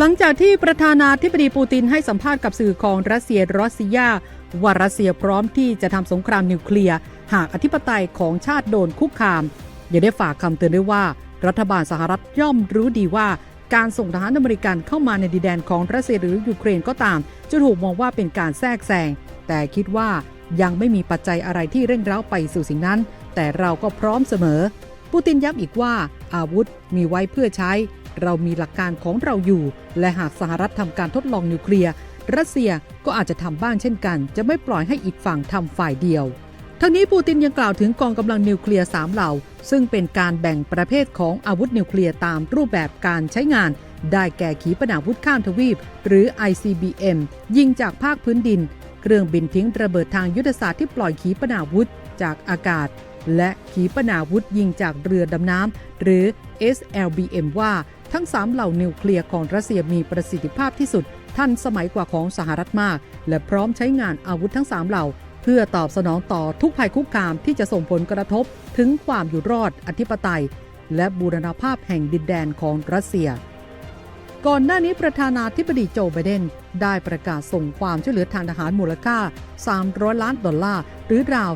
หลังจากที่ประธานาธิบดีปูตินให้สัมภาษณ์กับสื่อของรัสเซียรอสเซียว่ารัสเซียพร้อมที่จะทำสงครามนิวเคลียร์หากอธิปไตยของชาติโดนคุกคาม ยังได้ฝากคำเตือนด้วยว่า รัฐบาลสหรัฐย่อมรู้ดีว่าการส่งทหารอเมริกันเข้ามาในดินแดนของรัสเซียหรือยูเครนก็ตาม จะถูกมองว่าเป็นการแทรกแซง แต่คิดว่ายังไม่มีปัจจัยอะไรที่เร่งเร้าไปสู่สิ่งนั้น แต่เราก็พร้อมเสมอ ปูตินย้ำอีกว่าอาวุธมีไว้เพื่อใช้ เรามีหลักการของเราอยู่ และหากสหรัฐทำการทดลองนิวเคลียร์รัสเซียก็อาจจะทำบ้างเช่นกัน จะไม่ปล่อยให้อีกฝั่งทำฝ่ายเดียวทั้งนี้ปูตินยังกล่าวถึงกองกำลังนิวเคลียร์สามเหล่า ซึ่งเป็นการแบ่งประเภทของอาวุธนิวเคลียร์ตามรูปแบบการใช้งาน ได้แก่ขีปนาวุธข้ามทวีป หรือ ICBM ยิงจากภาคพื้นดิน เครื่องบินทิ้งระเบิดทางยุทธศาสตร์ที่ปล่อยขีปนาวุธจากอากาศ และขีปนาวุธยิงจากเรือดำน้ำหรือ SLBM ว่า ทั้ง 3 เหล่านิวเคลียร์ของรัสเซียมีประสิทธิภาพที่สุด ทันสมัยกว่าของสหรัฐมาก และพร้อมใช้งานอาวุธทั้ง 3 เหล่า เพื่อตอบสนองต่อทุกภัยคุกคามที่จะส่งผลกระทบถึงความอยู่รอดอธิปไตย และบูรณภาพแห่งดินแดนของรัสเซีย ก่อนหน้านี้ประธานาธิบดีโจไบเดนได้ประกาศส่งความช่วยเหลือทางทหารมูลค่า 300 ล้านดอลลาร์หรือราว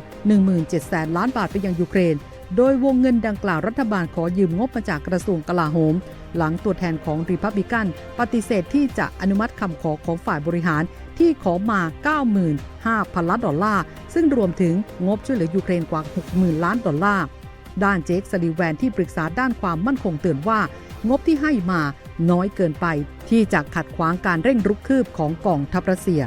17,000 ล้านบาทไปยังยูเครน โดยวงเงินดังกล่าวรัฐบาลขอยืมงบมาจากกระทรวงกลาโหม หลังตัวแทนของริพับลิกันปฏิเสธที่จะอนุมัติคำขอของฝ่ายบริหารที่ขอมา 95,000 ล้านดอลลาร์ ซึ่งรวมถึงงบช่วยเหลือยูเครนกว่า 60,000 ล้านดอลลาร์ ด้านเจคสลีแวนที่ปรึกษาด้านความมั่นคงเตือนว่า งบที่ให้มาน้อยเกินไปที่จะขัดขวางการเร่งรุกคืบของกองทัพรัสเซีย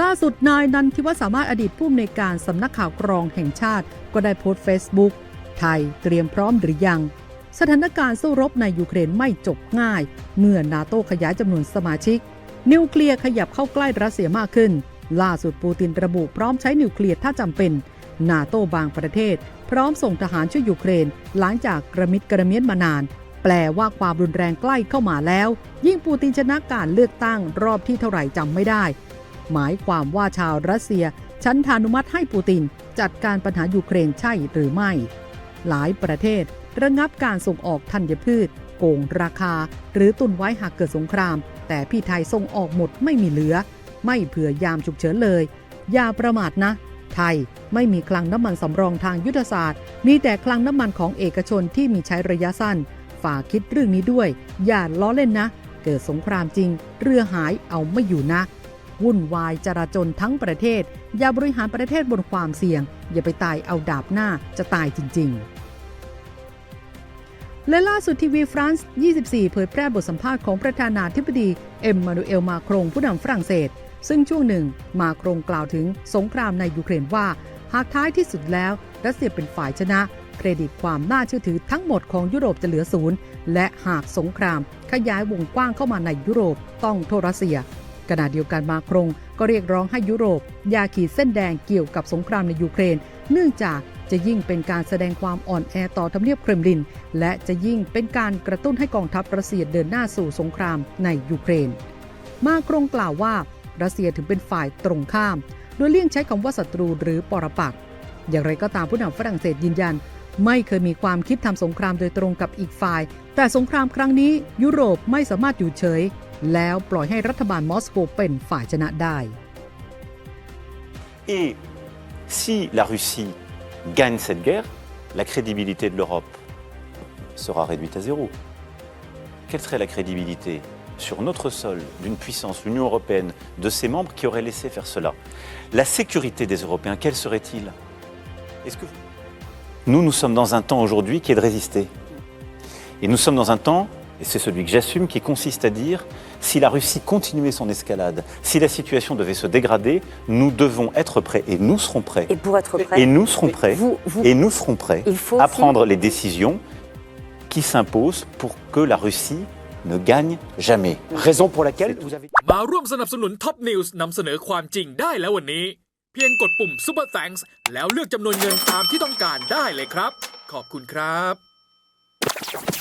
ล่าสุดนายนันทิวสามารถอดีตผู้อำนวยการสำนักข่าวกรองแห่งชาติ ก็ได้โพสต์เฟซบุ๊กไทยเตรียมพร้อมหรือยัง สถานการณ์สู้รบในยูเครนไม่จบง่าย เมื่อนาโตขยายจำนวนสมาชิก นิวเคลียร์ขยับเข้าใกล้รัสเซียมากขึ้น ล่าสุดปูตินระบุพร้อมใช้นิวเคลียร์ถ้าจำเป็น นาโตบางประเทศ พร้อมส่งทหารช่วยยูเครน หลังจากกระมิดกระเมียนมานาน แปลว่าความรุนแรงใกล้เข้ามาแล้ว ยิ่งปูตินชนะการเลือกตั้งรอบที่เท่าไหร่จำไม่ได้ หมายความว่าชาวรัสเซีย ชั้นทานุมัติให้ปูติน จัดการปัญหายูเครนใช่หรือไม่ หลายประเทศ ระงับการส่งออกธัญพืช โกงราคา หรือตุนไว้หากเกิดสงคราม แต่พี่ไทยส่งออกหมดไม่มีเหลือ ไม่เผื่อยามฉุกเฉินเลย อย่าประมาทนะ ไทยไม่มีคลังน้ำมันสำรองทางยุทธศาสตร์ มีแต่คลังน้ำมันของเอกชนที่มีใช้ระยะสั้น ฝากคิดเรื่องนี้ด้วย อย่าล้อเล่นนะ เกิดสงครามจริง เรือหายเอาไม่อยู่นะ วุ่นวายจราจนทั้งประเทศ อย่าบริหารประเทศบนความเสี่ยง อย่าไปตายเอาดาบหน้าจะตายจริง ๆและล่าสุดทีวีฟรานซ์ 24 เผยแพร่บทสัมภาษณ์ของประธานาธิบดี เอ็มมานูเอล มาครงผู้นำฝรั่งเศส ซึ่งช่วงหนึ่งมาครงกล่าวถึงสงครามในยูเครนว่า หากท้ายที่สุดแล้ว รัสเซียเป็นฝ่ายชนะ เครดิตความน่าเชื่อถือทั้งหมดของยุโรปจะเหลือศูนย์ และหากสงครามขยายวงกว้างเข้ามาในยุโรปต้องโทษรัสเซีย ขณะเดียวกันมาครงก็เรียกร้องให้ยุโรป อย่าขีดเส้นแดงเกี่ยวกับสงครามในยูเครน เนื่องจากจะยิ่งเป็นการแสดงความอ่อนแอต่อทำเนียบเครมลิน และจะยิ่งเป็นการกระตุ้นให้กองทัพรัสเซียเดินหน้าสู่สงครามในยูเครน มาครงกล่าวว่ารัสเซียถึงเป็นฝ่ายตรงข้าม โดยเลี่ยงใช้คำว่าศัตรูหรือปรปักษ์อย่างไรก็ตามผู้นำฝรั่งเศสยืนยัน ไม่เคยมีความคิดทำสงครามโดยตรงกับอีกฝ่าย แต่สงครามครั้งนี้ยุโรปไม่สามารถอยู่เฉย แล้วปล่อยให้รัฐบาลมอสโกเป็นฝ่ายชนะได้ Et si la Russie gagne cette guerre, la crédibilité de l'Europe sera réduite à zéro. Quelle serait la crédibilité sur notre sol d'une puissance, l'Union européenne, de ses membres qui auraient laissé faire cela La sécurité des Européens, quelle serait-il Est-ce que nous, nous sommes dans un temps aujourd'hui qui est de résister. Et nous sommes dans un temps, et c'est celui que j'assume, qui consiste à dire, si la Russie continuait son escalade, si la situation devait se dégrader, nous devons être prêts et nous serons prêts. Et pour être prêts. Et nous serons prêts. Vous, vous, et nous serons prêts il faut à prendre les décisions qui s'imposent pour que la Russie ne gagne jamais. Raison pour laquelle vous avez...